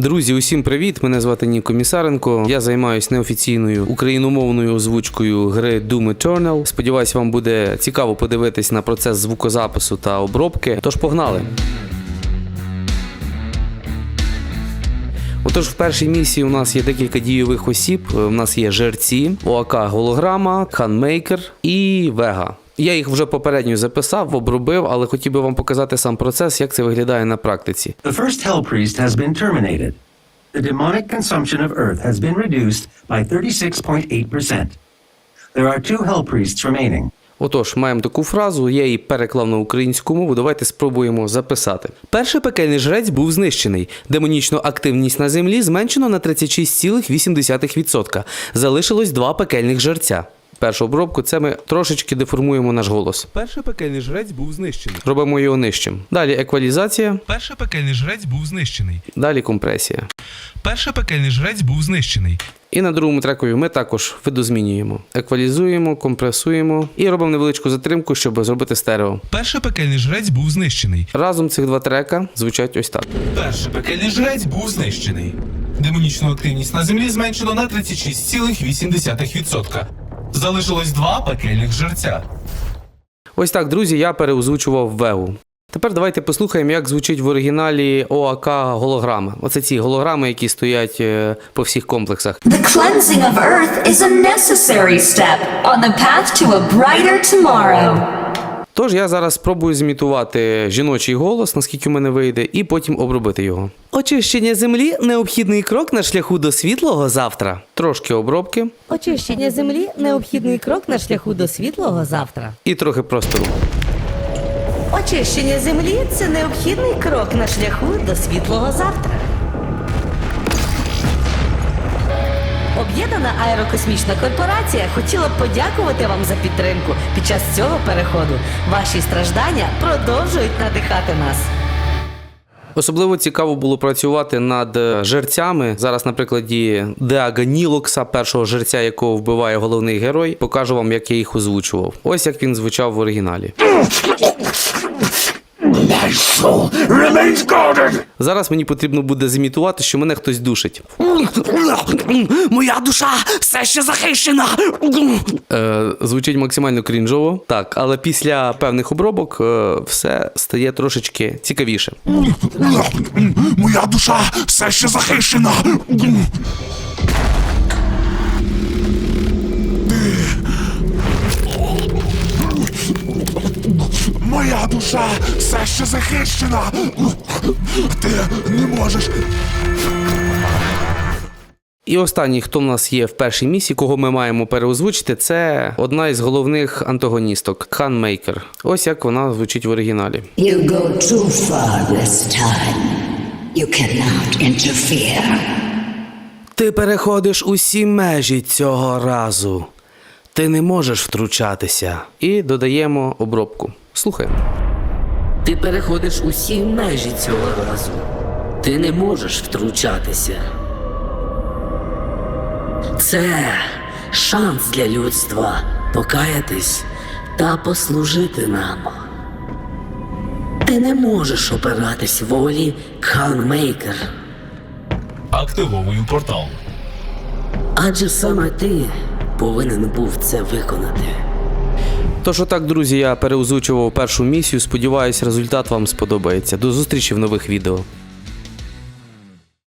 Друзі, усім привіт! Мене звати Ніко Місаренко. Я займаюся неофіційною україномовною озвучкою гри Doom Eternal. Сподіваюсь, вам буде цікаво подивитись на процес звукозапису та обробки. Тож погнали! Отож, в першій місії у нас є декілька дійових осіб. Е, У нас є жерці, ОАК Голограма, Ханмейкер і Вега. Я їх вже попередньо записав, обробив, але хотів би вам показати сам процес, як це виглядає на практиці. The first Hell Priest has been terminated. The demonic consumption of Earth has been reduced by 36.8%. There are two Hell Priests remaining. Отож, маємо таку фразу, я її переклав на українську мову. Давайте спробуємо записати. Перший пекельний жрець був знищений. Демонічну активність на землі зменшено на 36,8%. Залишилось два пекельних жерця. Першу обробку це ми трошечки деформуємо наш голос. Перший пекельний жрець був знищений. Робимо його нижчим. Далі еквалізація, Перший пекельний жрець був знищений. далі компресія. Перший пекельний жрець був знищений. І на другому трекові ми також видозмінюємо. Еквалізуємо, компресуємо і робимо невеличку затримку, щоб зробити стерео. Перший пекельний жрець був знищений. Разом цих два трека звучать ось так. Перший пекельний жрець був знищений. Демонічну активність на землі зменшено на 36,8%. Залишилось два пекельних жерця. Ось так, друзі, я переозвучував Вегу. Тепер давайте послухаємо, як звучить в оригіналі ОАК голограма. Оце ці голограми, які стоять е, по всіх комплексах. The cleansing of Earth is a necessary step on the path to a brighter tomorrow. Тож я зараз спробую зімітувати жіночий голос, наскільки в мене вийде, і потім обробити його. Очищення землі необхідний крок на шляху до світлого завтра. Трошки обробки Очищення землі необхідний крок на шляху до світлого завтра. і трохи простору. Очищення землі це необхідний крок на шляху до світлого завтра. Аерокосмічна корпорація хотіла б подякувати вам за підтримку під час цього переходу. Ваші страждання продовжують надихати нас. Особливо цікаво було працювати над е, жерцями. Зараз, на прикладі Деага Нілокса, першого жерця, якого вбиває головний герой, покажу вам, як я їх озвучував. Ось як він звучав в оригіналі. My soul remains guarded. Зараз мені потрібно буде зімітувати, що мене хтось душить. Моя душа все ще захищена. Е, звучить максимально крінжово. Так, але після певних обробок е, все стає трошечки цікавіше. Моя душа все ще захищена. Моя душа все ще захищена. Ти не можеш. І останній, хто в нас є в першій місії, кого ми маємо переозвучити, це одна із головних антагоністок Ханмейкер. Ось як вона звучить в оригіналі. You go too far this time. You cannot interfere. Ти переходиш усі межі цього разу. Ти не можеш втручатися. І додаємо обробку. Слухаємо. Ти переходиш усі межі цього разу. Ти не можеш втручатися. Це шанс для людства покаятись та послужити нам. Ти не можеш опиратись волі Ханмейкер, Активовую портал. адже саме ти повинен був це виконати. Тож отак, друзі, я переозвучував першу місію. Сподіваюсь, результат вам сподобається. До зустрічі в нових відео.